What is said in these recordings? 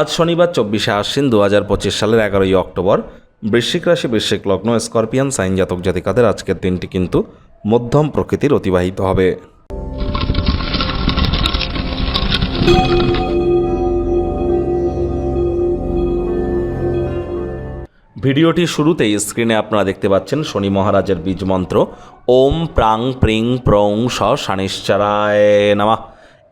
আজ শনিবার চব্বিশে আশ্বিন দু হাজার পঁচিশ সালের এগারোই অক্টোবর। বৃশ্চিক রাশি, বৃশ্চিক লগ্ন, স্করপিয়ান, সাইন জাতক জাতিকাদের আজকের দিনটি কিন্তু মধ্যম প্রকৃতির অতিবাহিত হবে। ভিডিওটি শুরুতেই স্ক্রিনে আপনারা দেখতে পাচ্ছেন শনি মহারাজের বীজ মন্ত্র। ওম প্রাং প্রিং প্রং স শানিশ্চারায় নামা।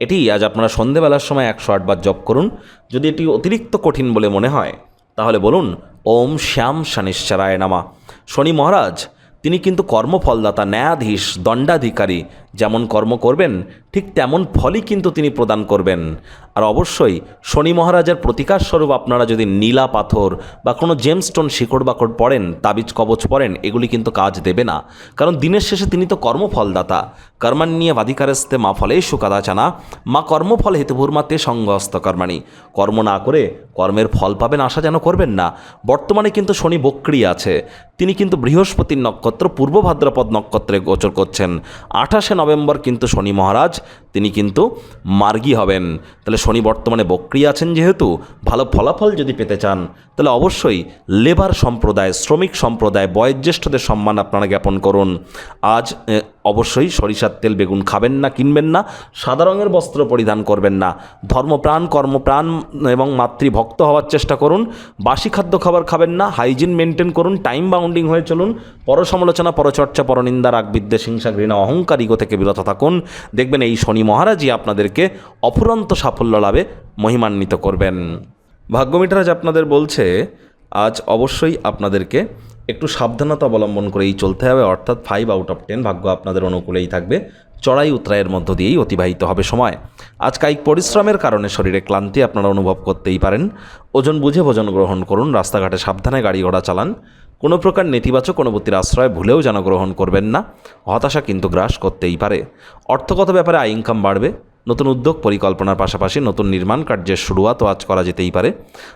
এটি আজ আপনারা সন্ধেবেলার সময় একশো আটবার জপ করুন। যদি এটি অতিরিক্ত কঠিন বলে মনে হয়, তাহলে বলুন, ওম শ্যাম শানিশ্চারায় নামা। শনি মহারাজ, তিনি কিন্তু কর্মফলদাতা, ন্যায়াধীশ, দণ্ডাধিকারী যেমন কর্ম করবেন, ঠিক তেমন ফলই কিন্তু তিনি প্রদান করবেন। আর অবশ্যই শনি মহারাজের প্রতিকার স্বরূপ আপনারা যদি নীলা পাথর বা কোনো জেমস্টোন শিকড় বাকড় পড়েন, তাবিজ কবচ পড়েন, এগুলি কিন্তু কাজ দেবে না। কারণ দিনের শেষে তিনি তো কর্মফলদাতা। কর্মান্নিয়ে বাধিকারস্তে মা ফলে সুকাদাচানা মা কর্মফল হেতুভূর্মাতে সঙ্গস্ত কর্মাণী। কর্ম না করে কর্মের ফল পাবেন আশা যেন করবেন না। বর্তমানে কিন্তু শনি বক্রি আছে। তিনি কিন্তু বৃহস্পতির নক্ষত্র, পূর্ব ভাদ্রপদ নক্ষত্রে গোচর করছেন। আঠাশে নভেম্বর কিন্তু শনি মহারাজ, তিনি কিন্তু মার্গী হবেন। তাহলে শনি বর্তমানে বক্রিয়া আছেন যেহেতু, ভালো ফলাফল যদি পেতে চান, তাহলে অবশ্যই লেবার সম্প্রদায়, শ্রমিক সম্প্রদায়, বয়োজ্যেষ্ঠদের সম্মান আপনারা জ্ঞাপন করুন। আজ অবশ্যই সরিষার তেল বেগুন খাবেন না, কিনবেন না, সাদা রঙের বস্ত্র পরিধান করবেন না। ধর্মপ্রাণ, কর্মপ্রাণ এবং মাতৃভক্ত হওয়ার চেষ্টা করুন, বাসি খাদ্য খাবার খাবেন না, হাইজিন মেনটেন করুন, টাইম বাউন্ডিং হয়ে চলুন, পরসমালোচনা, পরচর্চা, পরনিন্দা রাগ বিদ্বেষ হিংসা, ঘৃণা, অহংকার, ইগো থেকে বিরত থাকুন। দেখবেন এই শনি মহারাজই আপনাদেরকে অফুরন্ত সাফল্য লাভে মহিমান্বিত করবেন। ভাগ্যমিটার আজ আপনাদের বলছে, আজ অবশ্যই আপনাদেরকে একটু সাবধানতা অবলম্বন করেই চলতে হবে, অর্থাৎ ফাইভ আউট অফ টেন ভাগ্য আপনাদের অনুকূলেই থাকবে। চড়াই উতরাইয়ের মধ্য দিয়েই অতিবাহিত হবে সময়। আজ কায়িক পরিশ্রমের কারণে শরীরে ক্লান্তি আপনারা অনুভব করতেই পারেন। ওজন বুঝে ভোজন গ্রহণ করুন, রাস্তাঘাটে সাবধানে গাড়ি ঘোড়া চালান। কোনো প্রকার নেতিবাচক অনুভূতির আশ্রয় ভুলেও যেন গ্রহণ করবেন না। হতাশা কিন্তু গ্রাস করতেই পারে। অর্থগত ব্যাপারে আয় ইনকাম বাড়বে। নতুন উদ্যোগ পরিকল্পনার পাশাপাশি নতুন নির্মাণ কার্যের শুরুয়াতও আজ করা যেতেই পারে।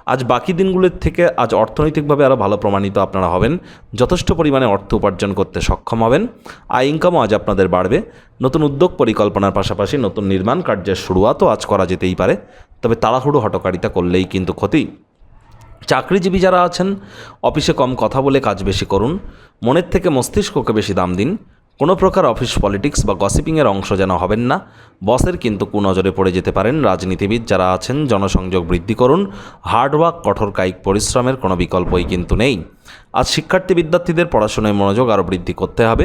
আজ বাকি দিনগুলির থেকে আজ অর্থনৈতিকভাবে আরও ভালো প্রমাণিত আপনারা হবেন। যথেষ্ট পরিমাণে অর্থ উপার্জন করতে সক্ষম হবেন। আয় ইনকামও আজ আপনাদের বাড়বে। নতুন উদ্যোগ পরিকল্পনার পাশাপাশি নতুন নির্মাণ কার্যের শুরুয়াতও আজ করা যেতেই পারে। তবে তাড়াহুড়ো হটকারিতা করলেই কিন্তু ক্ষতি। চাকরিজীবী যারা আছেন, অফিসে কম কথা বলে কাজ বেশি করুন। মনের থেকে মস্তিষ্ককে বেশি দাম দিন। কোনো প্রকার অফিস পলিটিক্স বা গসিপিংয়ের অংশ যেন হবেন না। বসের কিন্তু কুনজরে পড়ে যেতে পারেন রাজনীতিবিদ যারা আছেন, জনসংযোগ বৃদ্ধি করুন, হার্ডওয়ার্ক, কঠোর কায়িক পরিশ্রমের কোনো বিকল্পই কিন্তু নেই। আজ শিক্ষার্থী বিদ্যার্থীদের পড়াশোনায় মনোযোগ আরও বৃদ্ধি করতে হবে।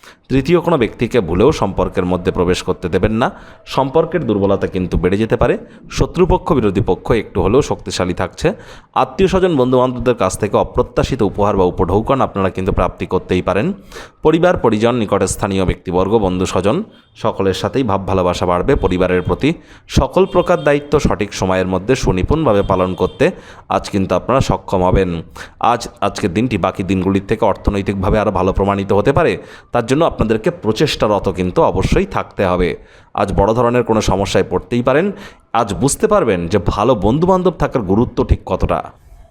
তৃতীয় কোনো ব্যক্তিকে ভুলেও সম্পর্কের মধ্যে প্রবেশ করতে দেবেন না। সম্পর্কের দুর্বলতা কিন্তু বেড়ে যেতে পারে। শত্রুপক্ষ, বিরোধী পক্ষ একটু হলেও শক্তিশালী থাকছে। আত্মীয় স্বজন, বন্ধুবান্ধবদের কাছ থেকে অপ্রত্যাশিত উপহার বা উপঢৌকন আপনারা কিন্তু প্রাপ্তি করতেই পারেন। পরিবার, পরিজন, নিকটে স্থানীয় ব্যক্তিবর্গ, বন্ধু স্বজন, সকলের সাথেই ভাব ভালোবাসা বাড়বে পরিবারের প্রতি। সকল প্রকার দায়িত্ব সঠিক সময়ের মধ্যে সুনিপুণভাবে পালন করতে আজ কিন্তু আপনারা সক্ষম হবেন। আজ, আজকের দিনটি বাকি দিনগুলির থেকে অর্থনৈতিকভাবে আরও ভালো প্রমাণিত হতে পারে। তার জন্য আপনাদেরকে প্রচেষ্টারত কিন্তু অবশ্যই থাকতে হবে। আজ বড় ধরনের কোনো সমস্যায় পড়তেই পারেন। আজ বুঝতে পারবেন যে ভালো বন্ধুবান্ধব থাকার গুরুত্ব ঠিক কতটা।